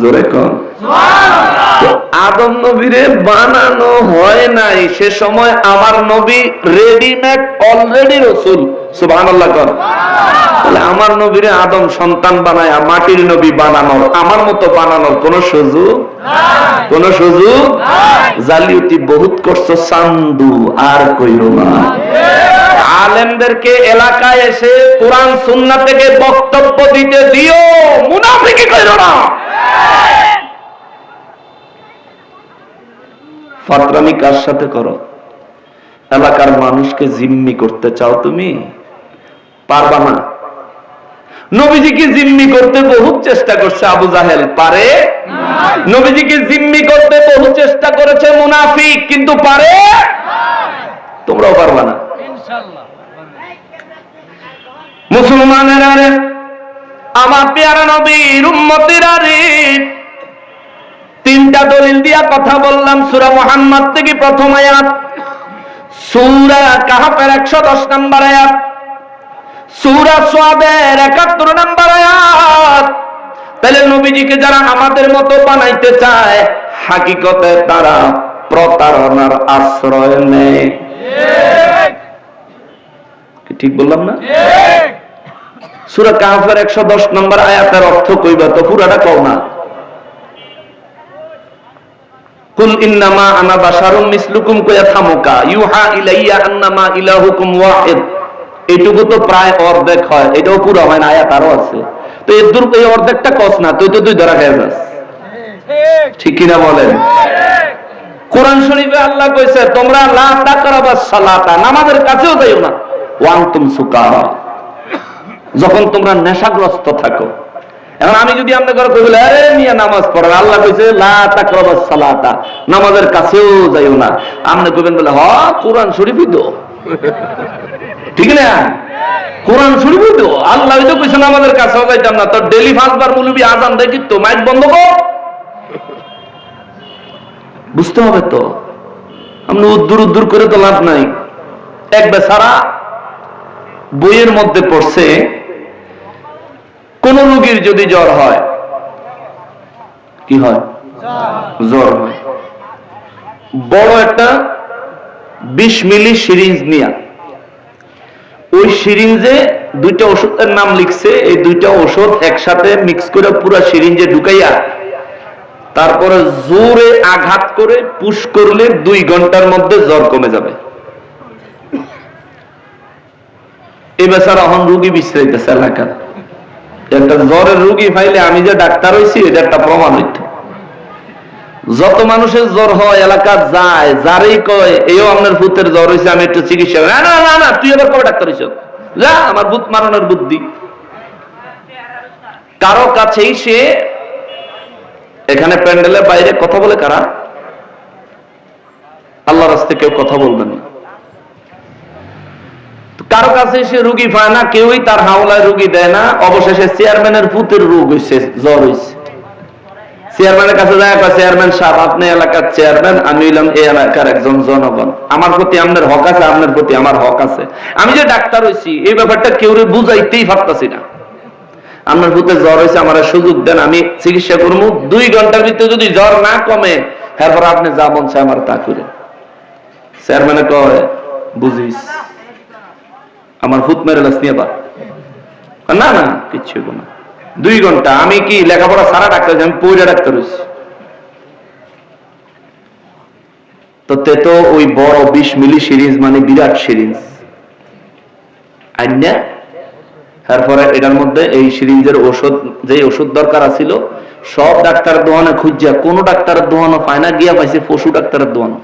জোরে কন আদম নবীরে বানানো হয় নাই। সে সময় আমার নবী রেডিমেড অলরেডি রসুল। কর তাহলে আমার নবীরে আদম সন্তান বানায় মাটির নবী বানানোর, আমার মতো বানানোর কোন সুযোগ কোন সুযোগ জালিউতি বহুত করছ, চান্দু আর কইরো না। আলেমদেরকে এলাকায় এসে কোরআন সুন্নাহ থেকে বক্তব্য দিতে দিও মুনাফিকি কইরো না। ফাতরামি কার সাথে করো? এলাকার মানুষকে জিম্মি করতে চাও তুমি? পারবা না। নবীজিকে জিম্মি করতে বহু চেষ্টা করছে আবু জাহেল। পারে? নবীজিকে জিম্মি করতে বহু চেষ্টা করেছে মুনাফিক কিন্তু পারে? তোমরাও পারবা না। মুসলমানেরা রে আমার পেয়ারা নবীর উম্মতিরা রে তিনটা দলিল দিয়া কথা বললাম, সুরা মোহাম্মদ থেকে প্রথম আয়াত, সুরা কাহাপের একশো দশ নম্বর আয়াত, সুরা সোয়াবের একাত্তর নম্বর আয়াত। তাহলে নবীজিকে যারা আমাদের মতো বানাইতে চায়, হাকিকতে তারা প্রতারণার আশ্রয় নেয়। ঠিক বললাম না? সুরা কাহাফের একশো দশ নম্বর আয়াতের অর্থ কইবা তো, পুরাটা কও না। কুল ইন্নামা আনা মিসলুকুম কয়া থামুকা ইউহা ইলাইয়া আন্নামা ইলাহুকুম ওয়াহিদ। এটুকু তো প্রায় অর্ধেক হয়, এটাও পুরো হয় না, আয়াত আরও আছে। তো দূর এই অর্ধেকটা কস না, তুই তো ধরা খেয়ে যাস। ঠিক কিনা বলেন? কোরআন শরীফে আল্লাহ কইছে, তোমরা লা তাকরাবাস সালাতা, নামাজের কাছেও যাইও না। ওয়ান্তুম সুকারা। যখন তোমরা নেশাগ্রস্ত থাকো এখন আমি যদি আপনার কইলে আরে মিয়া, নামাজ পড়েন। আল্লাহ কইছে, লা তাকরাবাস সালাতা। নামাজের কাছেও যাইও না। আপনি কইবেন বলে, হ, কোরআন শরীফই তো। ঠিক না? কোরআন শরীফই তো। আল্লাহ তো কইছে, নামাজের কাছেও যাইতাম না। তো ডেলি পাঁচবার মুলবি আজান দেখি তো? মাইক বন্ধ কর। বুঝতে হবে তো। আপনি উদ্দুর উদ্দুর করে তো লাভ নাই। এক বেচারা বইয়ের মধ্যে পড়ছে কোন রোগীর যদি জ্বর হয়, কি হয়? জ্বর হয়। বড় একটা বিশ মিলি সিরিঞ্জ নিয়া। ওই সিরিঞ্জে দুইটা ওষুধের নাম লিখছে, এই দুইটা ওষুধ একসাথে মিক্স করে পুরো সিরিঞ্জে ঢুকাইয়া, তারপরে জোরে আঘাত করে পুশ করলে দুই ঘণ্টার মধ্যে জ্বর কমে যাবে। এই বেচারা এখন রুগী বিশ্রাইতেছে এলাকার। একটা জ্বরের রুগী পাইলে আমি যে ডাক্তার হয়েছি এটা একটা প্রমাণ হইত। যত মানুষের জ্বর হয় এলাকা যায়, যারই কয়, এও আপনার ভূতের জ্বর হয়েছে আমি একটু চিকিৎসা না না না না, তুই এবার কবে ডাক্তার হয়েছ যা, আমার ভূত মারানোর বুদ্ধি। কারও কাছেই সে এখানে প্যান্ডেলের বাইরে কথা বলে কারা? আল্লাহ রাস্তে কেউ কথা বলবেন না। কারও কাছে সে রুগী পায় না, কেউই তার হাওলায় রুগী দেয় না। অবশেষে চেয়ারম্যানের পুতের রোগ হয়েছে জ্বর হয়েছে চেয়ারম্যানের কাছে যায় চেয়ারম্যান সাহেব, আপনি এলাকার চেয়ারম্যান, আমি হইলাম এই এলাকার একজন জনগণ। আমার প্রতি আপনার হক আছে, আপনার প্রতি আমার হক আছে। আমি যে ডাক্তার হয়েছি এই ব্যাপারটা কেউ বুঝাইতেই পারতাছি না। আপনার ভূতে জ্বর হয়েছে আমার সুযোগ দেন, আমি চিকিৎসা করব দুই ঘণ্টার ভিতরে যদি জ্বর না কমে, তারপর আপনি যা চায় আমার তা করে চেয়ারম্যানে কয়, বুঝিস। আমার ভূত মেরে লাস নিয়ে বা। না না কিচ্ছু না। দুই ঘণ্টা, আমি কি লেখাপড়া সারা ডাক্তার আমি পৌঁছা ডাক্তার হয়েছি তো তে তো ওই বড় বিশ মিলি সিরিজ মানে বিরাট সিরিজ আইনা তারপরে এটার মধ্যে এই সিরিঞ্জের ওষুধ যে ওষুধ দরকার আছিল, সব ডাক্তার দোয়ানে খুঁজিয়া, কোন ডাক্তারের দোয়ানো পায় না, গিয়া পাইছে পশু ডাক্তারের দোয়ানো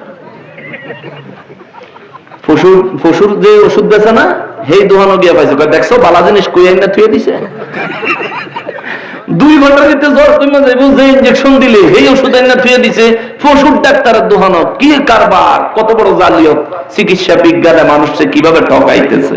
যে ওষুধ বেছে না হেই দোহানো গিয়া পাইছে। দেখছ, বালা জিনিস কই আইনা থুয়ে দিছে? দুই ঘণ্টার ভিতরে জ্বর তুমি যে ইঞ্জেকশন দিলে, সেই ওষুধ আইনা থুয়ে দিছে পশুর ডাক্তারের দোহানো কি কারবার, কত বড় জালিয়ত। চিকিৎসা বিজ্ঞানে মানুষকে কীভাবে ঠকাইতেছে?